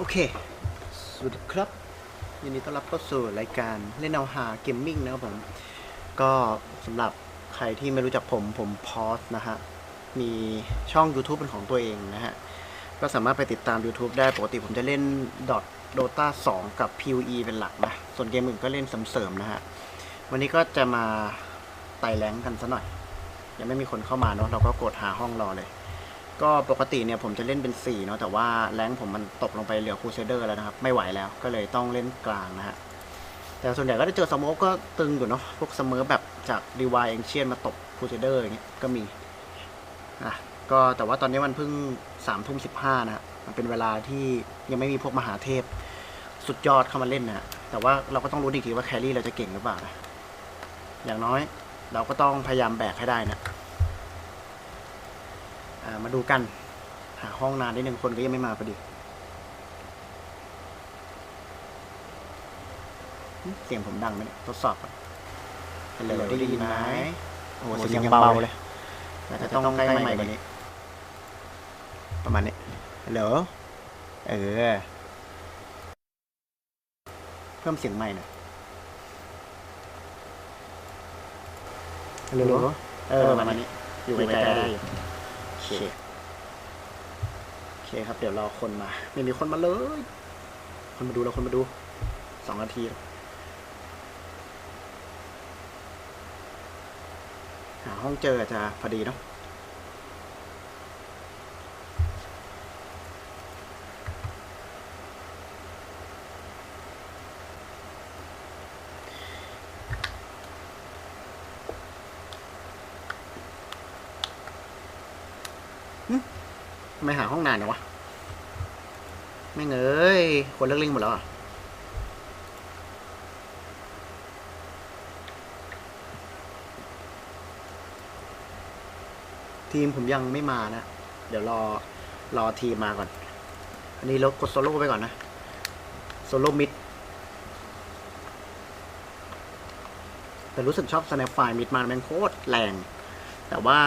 โอเค สวัสดีครับ ยินดีต้อนรับเข้าสู่รายการเล่นเอาหาเกมมิ่งนะครับผม ก็สำหรับใครที่ไม่รู้จักผมผมพอสนะฮะ มีช่อง YouTube เป็นของตัวเองนะฮะ ก็สามารถไปติดตาม YouTube ได้ปกติผมจะเล่น Dota 2 กับ PoE เป็นหลักนะ ส่วนเกมอื่นก็เล่นเสริมๆนะฮะ วันนี้ก็จะมาไต่แรงกันซะหน่อย ยังไม่มีคนเข้ามาเนาะเราก็กดหาห้องรอเลย ก็ปกติเนี่ยผมจะเล่นเป็น 4 เนาะแต่ว่าแรงผมมันตกลงไปเหลือคูเซเดอร์แล้วนะครับ ไม่ไหวแล้วก็เลยต้องเล่นกลางนะฮะ แต่ส่วนใหญ่ก็ได้เจอสมกก็ตึงอยู่เนาะพวกเสมอแบบจากรีวายเองเชียนมาตกคูเซเดอร์อย่างเงี้ยก็มีอะก็แต่ว่าตอนนี้มันเพิ่งสามทุ่มสิบห้านะฮะมันเป็นเวลาที่ยังไม่มีพวกมหาเทพ สุดยอดเข้ามาเล่นนะฮะแต่ว่าเราก็ต้องรู้อีกว่าแครี่เราจะเก่งหรือเปล่านะอย่างน้อยเราก็ต้องพยายามแบกให้ได้นะ มาดูกัน หาห้องนานได้หนึ่งคนก็ยังไม่มาพอดีหึเสียงผมดังไหมเนี่ยทดสอบก่อนฮัลโหลได้ยินไหมโอ้โหเสียงยังเบาเลยแต่จะต้องใกล้ใหม่กว่านี้ ประมาณนี้ฮัลโหลเออ เพิ่มเสียงใหม่หน่อยฮัลโหลเออประมาณนี้ อยู่ไกลๆได้อยู่โอ เคโอเคครับ เดี๋ยวรอคนมา ไม่มีคนมาเลย คนมาดูแล้วคนมาดูสองนาทีหาห้องเจอจะพอดีเนาะ ทำไมหาห้องนานเนี่ยวะ ไม่งเอ้ยคนเลิกเล่นหมดแล้วอะ ทีมผมยังไม่มานะ เดี๋ยวรอ รอทีมมาก่อน อันนี้เรากดโซโล่ไปก่อนนะ โซโล่มิด แต่รู้สึกชอบสแนปไฟมิดมาแม่งโคตรแรง แต่ว่า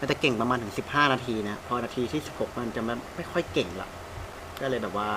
มันจะเก่งประมาณถึง 15 นาทีนะ พอนาทีที่ 16 มันจะไม่ไม่ค่อยเก่งละก็เลยแบบว่า